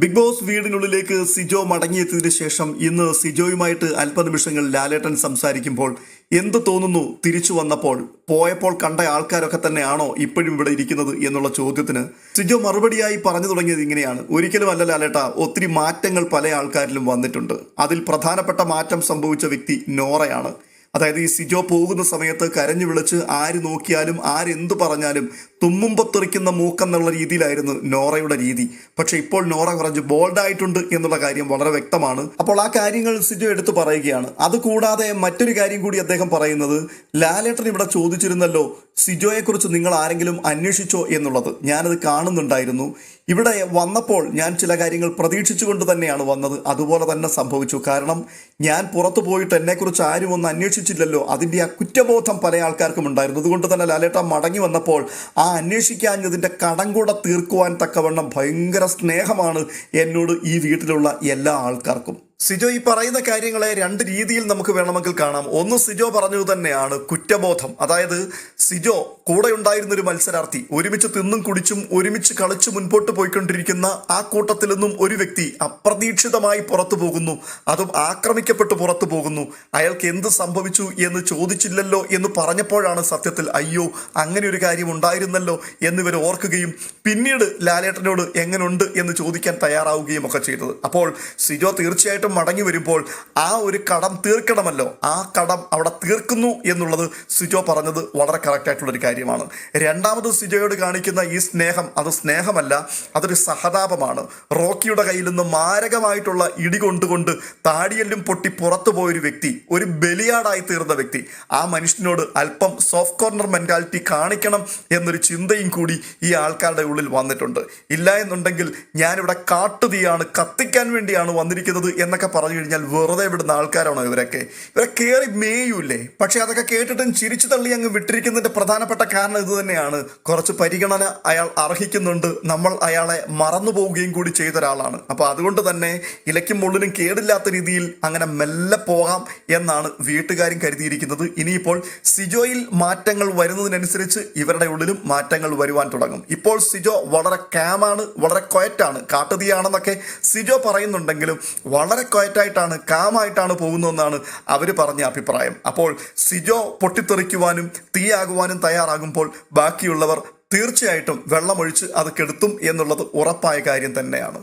Big Boss വീടിനുള്ളിലേക്ക് സിജോ മടങ്ങിയെത്തിയതിനു ശേഷം ഇന്ന് സിജോയുമായിട്ട് അല്പനിമിഷങ്ങൾ ലാലേട്ടൻ സംസാരിക്കുമ്പോൾ എന്ത് തോന്നുന്നു തിരിച്ചു വന്നപ്പോൾ? പോയപ്പോൾ കണ്ട ആൾക്കാരൊക്കെ തന്നെയാണോ ഇപ്പോഴും ഇവിടെ ഇരിക്കുന്നത് എന്നുള്ള ചോദ്യത്തിന് സിജോ മറുപടിയായി പറഞ്ഞു തുടങ്ങിയത് ഇങ്ങനെയാണ്. ഒരിക്കലും അല്ല ലാലേട്ട ഒത്തിരി മാറ്റങ്ങൾ പല ആൾക്കാരിലും വന്നിട്ടുണ്ട്. അതിൽ പ്രധാനപ്പെട്ട മാറ്റം സംഭവിച്ച വ്യക്തി നോറയാണ്. അതായത് ഈ സിജോ പോകുന്ന സമയത്ത് കരഞ്ഞു വിളിച്ച് ആര് നോക്കിയാലും ആരെന്ത് പറഞ്ഞാലും തുമ്മുമ്പോ തെറിക്കുന്ന മൂക്കെന്നുള്ള രീതിയിലായിരുന്നു നോറയുടെ രീതി. പക്ഷെ ഇപ്പോൾ നോറ കുറച്ച് ബോൾഡായിട്ടുണ്ട് എന്നുള്ള കാര്യം വളരെ വ്യക്തമാണ്. അപ്പോൾ ആ കാര്യങ്ങൾ സിജോ എടുത്തു പറയുകയാണ്. അതുകൂടാതെ മറ്റൊരു കാര്യം കൂടി അദ്ദേഹം പറയുന്നത് ലാലേട്ടൻ ഇവിടെ ചോദിച്ചിരുന്നല്ലോ സിജോയെക്കുറിച്ച് നിങ്ങൾ ആരെങ്കിലും അന്വേഷിച്ചോ എന്നുള്ളത് ഞാനത് കാണുന്നുണ്ടായിരുന്നു. ഇവിടെ വന്നപ്പോൾ ഞാൻ ചില കാര്യങ്ങൾ പ്രതീക്ഷിച്ചുകൊണ്ട് തന്നെയാണ് വന്നത്. അതുപോലെ തന്നെ സംഭവിച്ചു. കാരണം ഞാൻ പുറത്തു പോയിട്ട് എന്നെക്കുറിച്ച് ആരും ഒന്ന് അന്വേഷിച്ചില്ലല്ലോ. അതിന്റെ ആ കുറ്റബോധം പല ആൾക്കാർക്കും ഉണ്ടായിരുന്നു. അതുകൊണ്ട് തന്നെ ലാലേട്ട മടങ്ങി വന്നപ്പോൾ ആ അന്വേഷിക്കാഞ്ഞതിന്റെ കടം കൂടെ തീർക്കുവാൻ തക്കവണ്ണം ഭയങ്കര സ്നേഹമാണ് എന്നോട് ഈ വീട്ടിലുള്ള എല്ലാ ആൾക്കാർക്കും. സിജോ ഈ പറയുന്ന കാര്യങ്ങളെ രണ്ട് രീതിയിൽ നമുക്ക് വേണമെങ്കിൽ കാണാം. ഒന്ന് സിജോ പറഞ്ഞത് തന്നെയാണ് കുറ്റബോധം. അതായത് സിജോ കൂടെ ഉണ്ടായിരുന്ന ഒരു മത്സരാർത്ഥി ഒരുമിച്ച് തിന്നും കുടിച്ചും ഒരുമിച്ച് കളിച്ച് മുൻപോട്ട് പോയിക്കൊണ്ടിരിക്കുന്ന ആ കൂട്ടത്തിൽ നിന്നും ഒരു വ്യക്തി അപ്രതീക്ഷിതമായി പുറത്തു പോകുന്നു. അതും ആക്രമിക്കപ്പെട്ട് പുറത്തു പോകുന്നു. അയാൾക്ക് എന്ത് സംഭവിച്ചു എന്ന് ചോദിച്ചില്ലല്ലോ എന്ന് പറഞ്ഞപ്പോഴാണ് സത്യത്തിൽ അയ്യോ അങ്ങനെ ഒരു കാര്യം ഉണ്ടായിരുന്നല്ലോ എന്നിവർ ഓർക്കുകയും പിന്നീട് ലാലേട്ടനോട് എങ്ങനെയുണ്ട് എന്ന് ചോദിക്കാൻ തയ്യാറാവുകയും ഒക്കെ ചെയ്തത്. അപ്പോൾ സിജോ തീർച്ചയായിട്ടും മടങ്ങി വരുമ്പോൾ ആ ഒരു കടം തീർക്കണമല്ലോ. ആ കടം അവിടെ തീർക്കുന്നു എന്നുള്ളത് സുജോ പറഞ്ഞത് വളരെ കറക്റ്റായിട്ടുള്ളൊരു കാര്യമാണ്. രണ്ടാമത് സുജോയോട് കാണിക്കുന്ന ഈ സ്നേഹം അത് സ്നേഹമല്ല അതൊരു സഹതാപമാണ്. റോക്കിയുടെ കയ്യിൽ നിന്ന് മാരകമായിട്ടുള്ള ഇടി കൊണ്ടുകൊണ്ട് താടിയെല്ലും പൊട്ടി പുറത്തു പോയൊരു വ്യക്തി ഒരു ബലിയാടായി തീർന്ന വ്യക്തി ആ മനുഷ്യനോട് അല്പം സോഫ്റ്റ് കോർണർ മെന്റാലിറ്റി കാണിക്കണം എന്നൊരു ചിന്തയും കൂടി ഈ ആൾക്കാരുടെ ഉള്ളിൽ വന്നിട്ടുണ്ട്. ഇല്ല എന്നുണ്ടെങ്കിൽ ഞാനിവിടെ കാട്ടുതീയാണ് കത്തിക്കാൻ വേണ്ടിയാണ് വന്നിരിക്കുന്നത് എന്നൊക്കെ പറഞ്ഞു കഴിഞ്ഞാൽ വെറുതെ വിടുന്ന ആൾക്കാരാണോ ഇവരൊക്കെ? ഇവരെ കയറി മേയൂല്ലേ പക്ഷെ അതൊക്കെ കേട്ടിട്ടും ചിരിച്ചു തള്ളി അങ്ങ് വിട്ടിരിക്കുന്നതിന്റെ പ്രധാനപ്പെട്ട കാരണം ഇത് തന്നെയാണ്. കുറച്ച് പരിഗണന അയാൾ അർഹിക്കുന്നുണ്ട്. നമ്മൾ അയാളെ മറന്നു പോവുകയും കൂടി ചെയ്ത ഒരാളാണ് അപ്പൊ അതുകൊണ്ട് തന്നെ ഇലയ്ക്കും മുള്ളിനും കേടില്ലാത്ത രീതിയിൽ അങ്ങനെ മെല്ലെ പോകാം എന്നാണ് വീട്ടുകാരും കരുതിയിരിക്കുന്നത്. ഇനിയിപ്പോൾ സിജോയിൽ മാറ്റങ്ങൾ വരുന്നതിനനുസരിച്ച് ഇവരുടെ ഉള്ളിലും മാറ്റങ്ങൾ വരുവാൻ തുടങ്ങും. ഇപ്പോൾ സിജോ വളരെ കാമാണ് വളരെ ക്വയറ്റാണ് കാട്ടുതീയാണെന്നൊക്കെ സിജോ പറയുന്നുണ്ടെങ്കിലും വളരെ ക്വയറ്റായിട്ടാണ് കാമായിട്ടാണ് പോകുന്നതെന്നാണ് അവർ പറഞ്ഞ അഭിപ്രായം. അപ്പോൾ സിജോ പൊട്ടിത്തെറിക്കുവാനും തീയാകുവാനും തയ്യാറാകുമ്പോൾ ബാക്കിയുള്ളവർ തീർച്ചയായിട്ടും വെള്ളമൊഴിച്ച് അത് കെടുത്തും എന്നുള്ളത് ഉറപ്പായ കാര്യം തന്നെയാണ്.